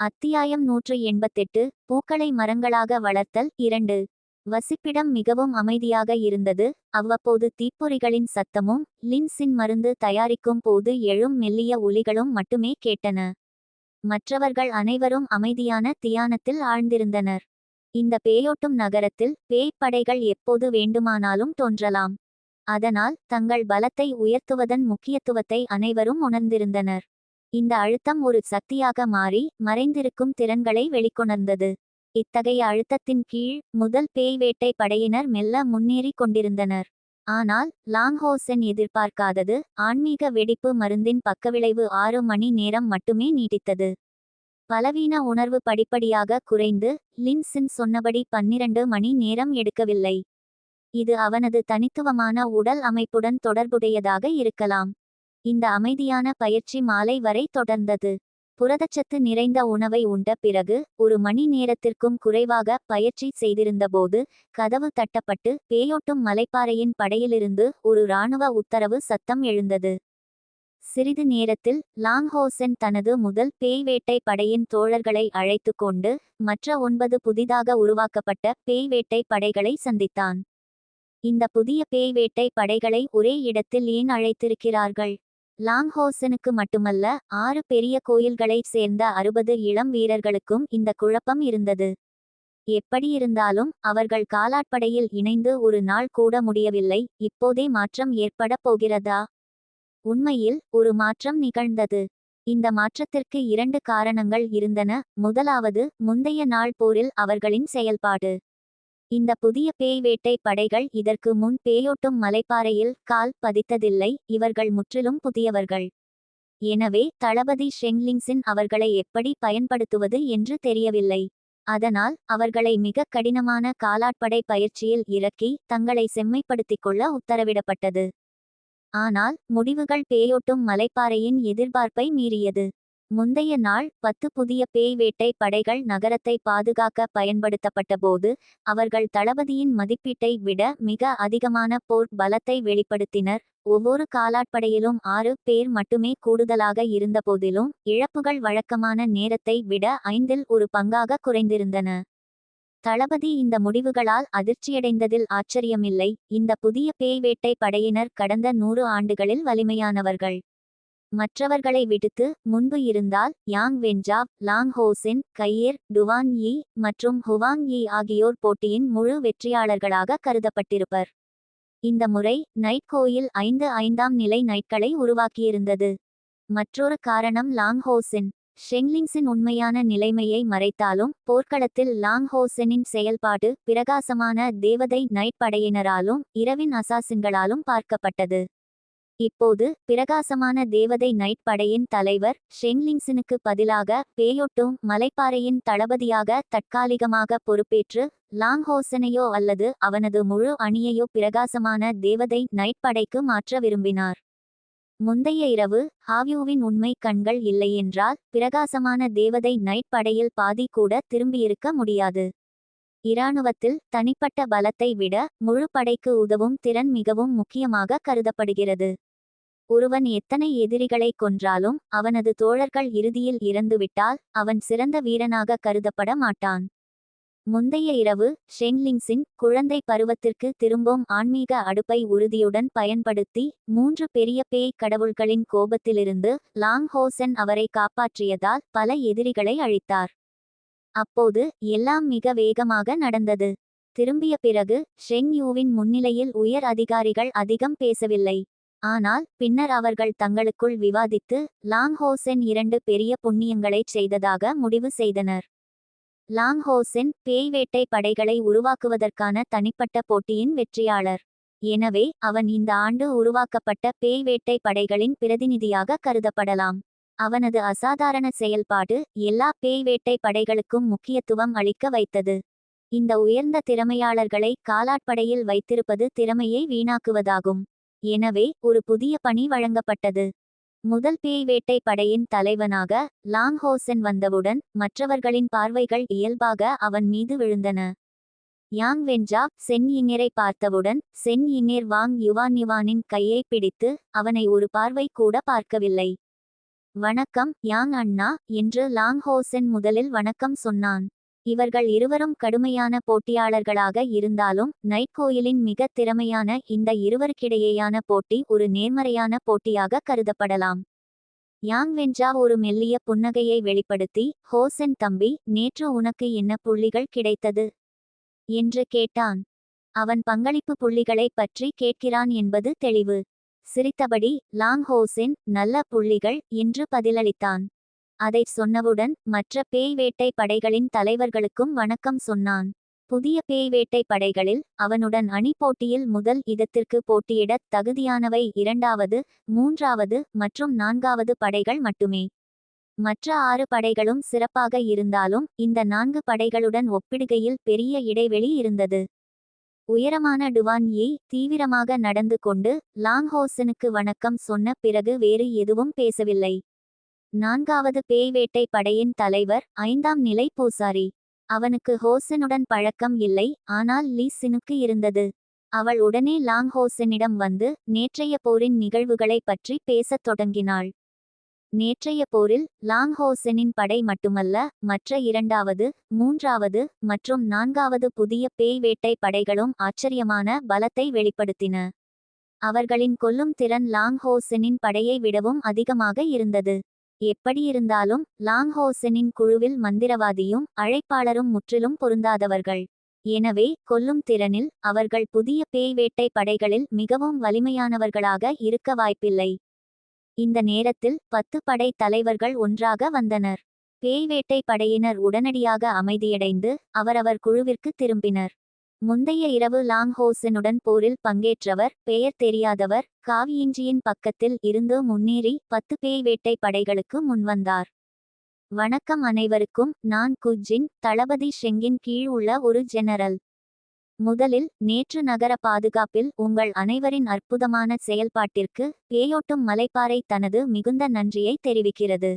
அத்தியாயம் நூற்று எண்பத்தெட்டு பூக்களை மரங்களாக வளர்த்தல் இரண்டு. வசிப்பிடம் மிகவும் அமைதியாக இருந்தது. அவ்வப்போது தீப்பொறிகளின் சத்தமும் லின்சின் மருந்து தயாரிக்கும் போது எழும் மெல்லிய ஒலிகளும் மட்டுமே கேட்டன. மற்றவர்கள் அனைவரும் அமைதியான தியானத்தில் ஆழ்ந்திருந்தனர். இந்த பேயோட்டும் நகரத்தில் பேய்ப் படைகள் எப்போது வேண்டுமானாலும் தோன்றலாம். அதனால் தங்கள் பலத்தை உயர்த்துவதன் முக்கியத்துவத்தை அனைவரும் உணர்ந்திருந்தனர். இந்த அழுத்தம் ஒரு சக்தியாக மாறி மறைந்திருக்கும் திறன்களை வெளிக்கொணர்ந்தது. இத்தகைய அழுத்தத்தின் கீழ் முதல் பேய் வேட்டை படையினர் மெல்ல முன்னேறிக் கொண்டிருந்தனர். ஆனால் லாங்ஹோசென் எதிர்பார்க்காதது ஆன்மீக வெடிப்பு மருந்தின் பக்கவிளைவு ஆறு மணி நேரம் மட்டுமே நீடித்தது. பலவீன உணர்வு படிப்படியாக குறைந்து லின்சின் சொன்னபடி பன்னிரண்டு மணி நேரம் எடுக்கவில்லை. இது அவனது தனித்துவமான உடல் அமைப்புடன் தொடர்புடையதாக இருக்கலாம். இந்த அமைதியான பயிற்சி மாலை வரை தொடர்ந்தது. புரதச்சத்து நிறைந்த உணவை உண்ட பிறகு ஒரு மணி நேரத்திற்கும் குறைவாக பயிற்சி செய்திருந்தபோது கதவு தட்டப்பட்டு பேயோட்டும் மலைப்பாறையின் படையிலிருந்து ஒரு இராணுவ உத்தரவு சத்தம் எழுந்தது. சிறிது நேரத்தில் லாங்ஹோசென் தனது முதல் பேய் வேட்டை படையின் தோழர்களை அழைத்து கொண்டு மற்ற ஒன்பது புதிதாக உருவாக்கப்பட்ட பேய் வேட்டை படைகளை சந்தித்தான். இந்த புதிய பேய் வேட்டை படைகளை ஒரே இடத்தில் ஏன் அழைத்திருக்கிறார்கள்? லாங்ஹோசனுக்கு மட்டுமல்ல ஆறு பெரிய கோயில்களைச் சேர்ந்த அறுபது இளம் வீரர்களுக்கும் இந்த குழப்பம் இருந்தது. எப்படியிருந்தாலும் அவர்கள் காலாட்படையில் இணைந்து ஒரு நாள் கூட முடியவில்லை இப்போதே மாற்றம் ஏற்படப் போகிறதா? உண்மையில் ஒரு மாற்றம் நிகழ்ந்தது. இந்த மாற்றத்திற்கு இரண்டு காரணங்கள் இருந்தன முதலாவது முந்தைய நாள் போரில் அவர்களின் செயல்பாடு. இந்த புதிய பேய் வேட்டை படைகள் இதற்கு முன் பேயோட்டும் மலைப்பாறையில் கால் பதித்ததில்லை இவர்கள் முற்றிலும் புதியவர்கள். எனவே தளபதி ஷெங்லிங்ஸின் அவர்களை எப்படி பயன்படுத்துவது என்று தெரியவில்லை. அதனால் அவர்களை மிக கடினமான காலாட்படை பயிற்சியில் இறக்கி தங்களை செம்மைப்படுத்திக் கொள்ள உத்தரவிடப்பட்டது. ஆனால் முடிவுகள் பேயோட்டும் மலைப்பாறையின் எதிர்பார்ப்பை மீறியது. முந்தைய நாள் பத்து புதிய பேய் வேட்டை படைகள் நகரத்தை பாதுகாக்க பயன்படுத்தப்பட்டபோது அவர்கள் தளபதியின் மதிப்பீட்டை விட மிக அதிகமான போர் பலத்தை வெளிப்படுத்தினர். ஒவ்வொரு காலாட்படையிலும் ஆறு பேர் மட்டுமே கூடுதலாக இருந்தபோதிலும் இழப்புகள் வழக்கமான நேரத்தை விட ஐந்தில் ஒரு பங்காக குறைந்திருந்தன. தளபதி இந்த முடிவுகளால் அதிர்ச்சியடைந்ததில் ஆச்சரியமில்லை. இந்த புதிய பேய் வேட்டை படையினர் கடந்த நூறு ஆண்டுகளில் வலிமையானவர்கள். மற்றவர்களை விடுத்து முன்பு இருந்தால் யாங் வென்ஜாவ் லாங் ஹோசின் கையேர் டுவான் யி மற்றும் ஹுவாங் யி ஆகியோர் போட்டியின் முழு வெற்றியாளர்களாக கருதப்பட்டிருப்பர். இந்த முறை நைட் கோயில் ஐந்து ஐந்தாம் நிலை நைட்களை உருவாக்கியிருந்தது. மற்றொரு காரணம் லாங் ஹோசின். ஷெங்லிங்ஸின் உண்மையான நிலைமையை மறைத்தாலும் போர்க்களத்தில் லாங் ஹோசெனின் செயல்பாடு பிரகாசமான தேவதை நைட் படையினராலும் இரவின் அசாசின்களாலும் பார்க்கப்பட்டது. இப்போது பிரகாசமான தேவதை நைட் படையின் தலைவர் ஷெங்லிங்ஸனுக்கு பதிலாக பேயொட்டும் மலைப்பாறையின் தளபதியாக தற்காலிகமாக பொறுப்பேற்று லாங்ஹோசனையோ அல்லது அவனது முழு அணியையோ பிரகாசமான தேவதை நைட் படைக்கு மாற்ற விரும்பினார். முந்தைய இரவு ஹாவ்யூவின் உண்மை கண்கள் இல்லையென்றால் பிரகாசமான தேவதை நைட் படையில் பாதி கூட திரும்பியிருக்க முடியாது. இராணுவத்தில் தனிப்பட்ட பலத்தை விட முழு படைக்கு உதவும் திறன் மிகவும் முக்கியமாக கருதப்படுகிறது. ஒருவன் எத்தனை எதிரிகளை கொன்றாலும் அவனது தோழர்கள் இறுதியில் இறந்துவிட்டால் அவன் சிறந்த வீரனாக கருதப்பட மாட்டான். முந்தைய இரவு ஷென்லிங்ஸின் குழந்தை பருவத்திற்கு திரும்பும் ஆன்மீக அடுப்பை உறுதியுடன் பயன்படுத்தி மூன்று பெரிய பேய் கடவுள்களின் கோபத்திலிருந்து லாங் ஹோசன் அவரை காப்பாற்றியதால் பல எதிரிகளை அழித்தார். அப்போது எல்லாம் மிக வேகமாக நடந்தது. திரும்பிய பிறகு ஷென் யூவின் முன்னிலையில் உயர் அதிகாரிகள் அதிகம் பேசவில்லை. ஆனால் பின்னர் அவர்கள் தங்களுக்குள் விவாதித்து லாங்ஹோசென் இரண்டு பெரிய புண்ணியங்களைச் செய்ததாக முடிவு செய்தனர். லாங்ஹோசென் பேய் வேட்டை படைகளை உருவாக்குவதற்கான தனிப்பட்ட போட்டியின் வெற்றியாளர். எனவே அவன் இந்த ஆண்டு உருவாக்கப்பட்ட பேய் வேட்டை படைகளின் பிரதிநிதியாக கருதப்படலாம். அவனது அசாதாரண செயல்பாடு எல்லா பேய் வேட்டை படைகளுக்கும் முக்கியத்துவம் அளிக்க வைத்தது. இந்த உயர்ந்த திறமையாளர்களை காலாட்படையில் வைத்திருப்பது திறமையை வீணாக்குவதாகும். எனவே ஒரு புதிய பணி வழங்கப்பட்டது. முதல் பேய் வேட்டை படையின் தலைவனாக லாங் ஹோசன் வந்தவுடன் மற்றவர்களின் பார்வைகள் இயல்பாக அவன் மீது விழுந்தன. யாங் வென்ஜா சென் இங்கரை பார்த்தவுடன் சென் இங்கேர் வாங் யுவான் யுவானின் கையை பிடித்து அவனை ஒரு பார்வை கூட பார்க்கவில்லை. வணக்கம் யாங் அண்ணா என்று லாங் ஹோசென் முதலில் வணக்கம் சொன்னான். இவர்கள் இருவரும் கடுமையான போட்டியாளர்களாக இருந்தாலும் நைட் கோயிலின் மிக திறமையான இந்த இருவருக்கிடையேயான போட்டி ஒரு நேர்மறையான போட்டியாக கருதப்படலாம். யாங் வென்ஜா ஒரு மெல்லிய புன்னகையை வெளிப்படுத்தி ஹோசென் தம்பி நேற்று உனக்கு என்ன புள்ளிகள் கிடைத்தது என்று கேட்டான். அவன் பங்களிப்பு புள்ளிகளை பற்றி கேட்கிறான் என்பது தெளிவு சிரித்தபடி லாங் ஹோசென் நல்ல புள்ளிகள் என்று பதிலளித்தான். அதைச் சொன்னவுடன் மற்ற பேய் வேட்டை படைகளின் தலைவர்களுக்கும் வணக்கம் சொன்னான். புதிய பேய் வேட்டை படைகளில் அவனுடன் அணி போட்டியில் முதல் இடத்திற்கு போட்டியிடத் தகுதியானவை இரண்டாவது மூன்றாவது மற்றும் நான்காவது படைகள் மட்டுமே. மற்ற ஆறு படைகளும் சிறப்பாக இருந்தாலும் இந்த நான்கு படைகளுடன் ஒப்பிடுகையில் பெரிய இடைவெளி இருந்தது. உயரமான டுவான் யி தீவிரமாக நடந்து கொண்டு லாங்ஹோசனுக்கு வணக்கம் சொன்ன பிறகு வேறு எதுவும் பேசவில்லை. நான்காவது பேய் வேட்டை படையின் தலைவர் ஐந்தாம் நிலை பூசாரி. அவனுக்கு ஹோசனுடன் பழக்கம் இல்லை ஆனால் லீசினுக்கு இருந்தது. அவள் உடனே லாங் ஹோசனிடம் வந்து நேற்றைய போரின் நிகழ்வுகளை பற்றி பேசத் தொடங்கினாள். நேற்றைய போரில் லாங் ஹோசெனின் படை மட்டுமல்ல மற்ற இரண்டாவது மூன்றாவது மற்றும் நான்காவது புதிய பேய் வேட்டை படைகளும் ஆச்சரியமான பலத்தை வெளிப்படுத்தின. அவர்களின் கொல்லும் திறன் லாங் ஹோசெனின் படையை விடவும் அதிகமாக இருந்தது. எப்படியிருந்தாலும் லாங்ஹோசனின் குழுவில் மந்திரவாதியும் அழைப்பாளரும் முற்றிலும் பொருந்தாதவர்கள். எனவே கொல்லும் திறனில் அவர்கள் புதிய பேய் வேட்டை படைகளில் மிகவும் வலிமையானவர்களாக இருக்க வாய்ப்பில்லை. இந்த நேரத்தில் பத்து படை தலைவர்கள் ஒன்றாக வந்தனர். பேய் வேட்டை படையினர் உடனடியாக அமைதியடைந்து அவரவர் குழுவிற்கு திரும்பினர். முந்தைய இரவு லாங் ஹோசனுடன் போரில் பங்கேற்றவர் பெயர் தெரியாதவர் காவியிஞ்சியின் பக்கத்தில் இருந்து முன்னேறி பத்து பேய் வேட்டை படைகளுக்கு முன்வந்தார். வணக்கம் அனைவருக்கும். நான் குஜின் தளபதி ஷெங்கின் கீழ் உள்ள ஒரு ஜெனரல். முதலில் நேற்று நகர பாதுகாப்பில் உங்கள் அனைவரின் அற்புதமான செயல்பாட்டிற்கு பேயோட்டும் மலைப்பாறை தனது மிகுந்த நன்றியை தெரிவிக்கிறது.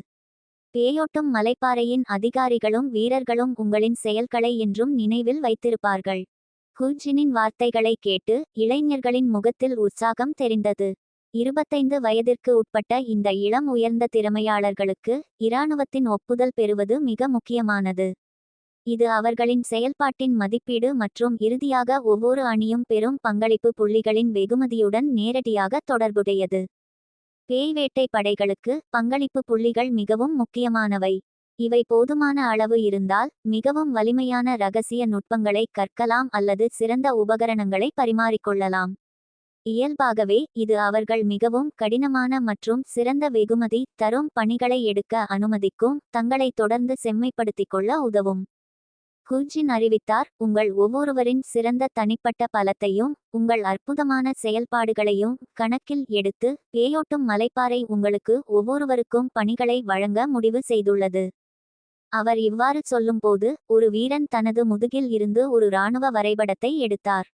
பேயோட்டும் மலைப்பாறையின் அதிகாரிகளும் வீரர்களும் உங்களின் செயல்களை என்றும் நினைவில் வைத்திருப்பார்கள். ஹூஜினின் வார்த்தைகளை கேட்டு இளைஞர்களின் முகத்தில் உற்சாகம் தெரிந்தது. இருபத்தைந்து வயதிற்கு உட்பட்ட இந்த இளம் உயர்ந்த திறமையாளர்களுக்கு இராணுவத்தின் ஒப்புதல் பெறுவது மிக முக்கியமானது. இது அவர்களின் செயல்பாட்டின் மதிப்பீடு மற்றும் இறுதியாக ஒவ்வொரு அணியும் பெறும் பங்களிப்பு புள்ளிகளின் வெகுமதியுடன் நேரடியாக தொடர்புடையது. பேய்வேட்டை படைகளுக்கு பங்களிப்பு புள்ளிகள் மிகவும் முக்கியமானவை. இவை போதுமான அளவு இருந்தால் மிகவும் வலிமையான ரகசிய நுட்பங்களை கற்கலாம் அல்லது சிறந்த உபகரணங்களை பரிமாறிக்கொள்ளலாம். இயல்பாகவே இது அவர்கள் மிகவும் கடினமான மற்றும் சிறந்த வெகுமதி தரும் பணிகளை எடுக்க அனுமதிக்கும் தங்களை தொடர்ந்து செம்மைப்படுத்திக் கொள்ள உதவும். குஜின் அறிவித்தார் உங்கள் ஒவ்வொருவரின் சிறந்த தனிப்பட்ட பலத்தையும் உங்கள் அற்புதமான செயல்பாடுகளையும் கணக்கில் எடுத்து பேயோட்டும் மலைப்பாறை உங்களுக்கு ஒவ்வொருவருக்கும் பணிகளை வழங்க முடிவு செய்துள்ளது. அவர் இவ்வாறு சொல்லும்போது ஒரு வீரன் தனது முதுகில் இருந்து ஒரு இராணுவ வரைபடத்தை எடுத்தார்.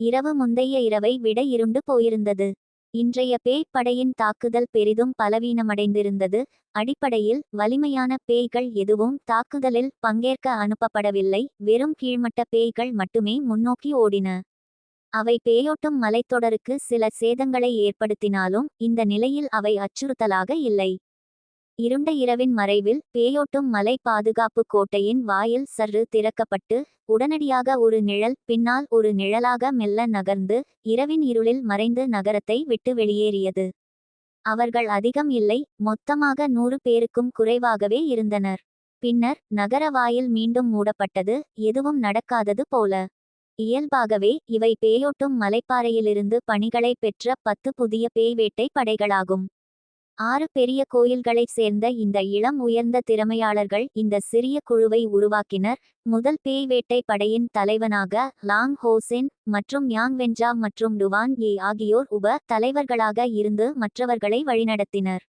இரவு முந்தைய இரவை விட இருண்டு போயிருந்தது. இன்றைய பேய் படையின் தாக்குதல் பெரிதும் பலவீனமடைந்திருந்தது. அடிப்படையில் வலிமையான பேய்கள் எதுவும் தாக்குதலில் பங்கேற்க அனுப்பப்படவில்லை. வெறும் கீழ்மட்ட பேய்கள் மட்டுமே முன்னோக்கி ஓடின. அவை பேயோட்டும் மலைத்தொடருக்கு சில சேதங்களை ஏற்படுத்தினாலும் இந்த நிலையில் அவை அச்சுறுத்தலாக இல்லை. இருண்ட இரவின் மறைவில் பேயோட்டும் மலை பாதுகாப்பு கோட்டையின் வாயில் சற்று திறக்கப்பட்டு உடனடியாக ஒரு நிழல் பின்னால் ஒரு நிழலாக மெல்ல நகர்ந்து இரவின் இருளில் மறைந்து நகரத்தை விட்டு வெளியேறியது. அவர்கள் அதிகம் இல்லை மொத்தமாக நூறு பேருக்கும் குறைவாகவே இருந்தனர். பின்னர் நகர வாயில் மீண்டும் மூடப்பட்டது எதுவும் நடக்காதது போல. இயல்பாகவே இவை பேயோட்டும் மலைப்பாறையிலிருந்து பணிகளை பெற்ற பத்து புதிய பேய் வேட்டை படைகளாகும். ஆறு பெரிய கோயில்களைச் சேர்ந்த இந்த இளம் உயர்ந்த திறமையாளர்கள் இந்த சிறிய குழுவை உருவாக்கினர். முதல் பேய் வேட்டை படையின் தலைவனாக லாங் ஹோசென் மற்றும் யாங் வென்ஜா மற்றும் டுவான் ஏ ஆகியோர் உப தலைவர்களாக இருந்து மற்றவர்களை வழிநடத்தினர்.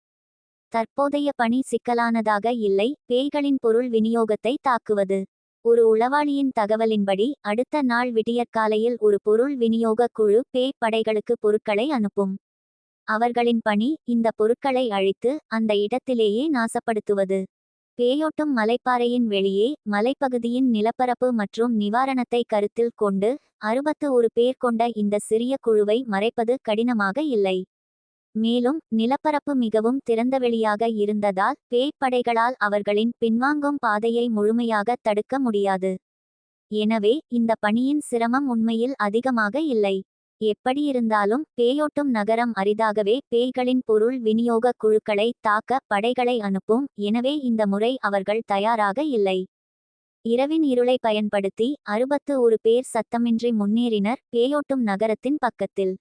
தற்போதைய பணி சிக்கலானதாக இல்லை. பேய்களின் பொருள் விநியோகத்தை தாக்குவது. ஒரு உளவாளியின் தகவலின்படி அடுத்த நாள் விடியற்காலையில் ஒரு பொருள் விநியோக குழு பேய் படைகளுக்கு பொருட்களை அனுப்பும். அவர்களின் பணி இந்த பொருட்களை அழித்து அந்த இடத்திலேயே நாசப்படுத்துவது. பேயோட்டும் மலைப்பாறையின் வெளியே மலைப்பகுதியின் நிலப்பரப்பு மற்றும் நிவாரணத்தை கருத்தில் கொண்டு அறுபத்து ஒரு பேர் கொண்ட இந்த சிறிய குழுவை மறைப்பது கடினமாக இல்லை. மேலும் நிலப்பரப்பு மிகவும் திறந்தவெளியாக இருந்ததால் பேய்ப்படைகளால் அவர்களின் பின்வாங்கும் பாதையை முழுமையாக தடுக்க முடியாது. எனவே இந்த பணியின் சிரமம் உண்மையில் அதிகமாக இல்லை. எப்படியிருந்தாலும் பேயோட்டும் நகரம் அரிதாகவே பேய்களின் பொருள் விநியோக குழுக்களை தாக்க படைகளை அனுப்பும். எனவே இந்த முறை அவர்கள் தயாராக இல்லை. இரவின் இருளை பயன்படுத்தி அறுபத்து ஒரு பேர் சத்தமின்றி முன்னேறினர் பேயோட்டும் நகரத்தின் பக்கத்தில்.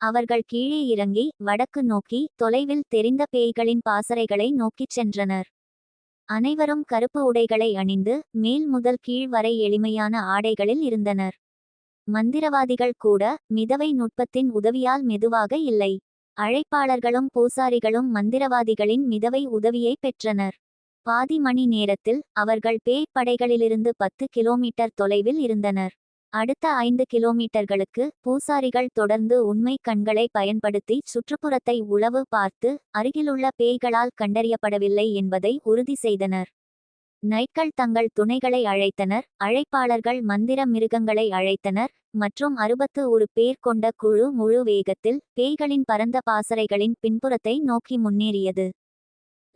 அவர்கள் கீழே இறங்கி வடக்கு நோக்கி தொலைவில் தெரிந்த பேய்களின் பாசறைகளை நோக்கிச் சென்றனர். அனைவரும் கருப்பு உடைகளை அணிந்து மேல் முதல் கீழ் வரை எளிமையான ஆடைகளில் இருந்தனர். மந்திரவாதிகள் கூட மிதவை நுட்பத்தின் உதவியால் மெதுவாக இல்லை. அழைப்பாளர்களும் பூசாரிகளும் மந்திரவாதிகளின் மிதவை உதவியை பெற்றனர். பாதி மணி நேரத்தில் அவர்கள் பேய் படைகளிலிருந்து பத்து கிலோமீட்டர் தொலைவில் இருந்தனர். அடுத்த ஐந்து கிலோமீட்டர்களுக்கு பூசாரிகள் தொடர்ந்து உண்மை கண்களை பயன்படுத்தி சுற்றுப்புறத்தை உளவு பார்த்து அருகிலுள்ள பேய்களால் கண்டறியப்படவில்லை என்பதை உறுதி செய்தனர். நைட்கள் தங்கள் துணைகளை அழைத்தனர் அழைப்பாளர்கள் மந்திர மிருகங்களை அழைத்தனர் மற்றும் அறுபத்து ஒரு பேர் கொண்ட குழு முழு வேகத்தில் பேய்களின் பரந்த பாசறைகளின் பின்புறத்தை நோக்கி முன்னேறியது.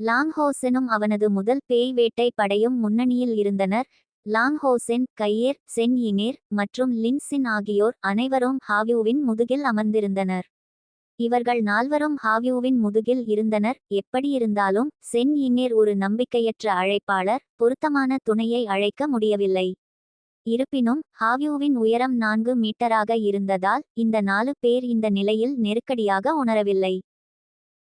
லாங்ஹோசெனும் அவனது முதல் பேய் வேட்டை படையும் முன்னணியில் இருந்தனர். லாங்ஹோசென் கையேர் சென் இனேர் மற்றும் லின்சின் ஆகியோர் அனைவரும் ஹாவியூவின் முதுகில் அமர்ந்திருந்தனர். இவர்கள் நால்வரும் ஹாவியூவின் முதுகில் இருந்தனர். எப்படியிருந்தாலும் சென் இன்னேர் ஒரு நம்பிக்கையற்ற அழைப்பாளர் பொருத்தமான துணையை அழைக்க முடியவில்லை. இருப்பினும் ஹாவியூவின் உயரம் நான்கு மீட்டராக இருந்ததால் இந்த நாலு பேர் இந்த நிலையில் நெருக்கடியாக உணரவில்லை.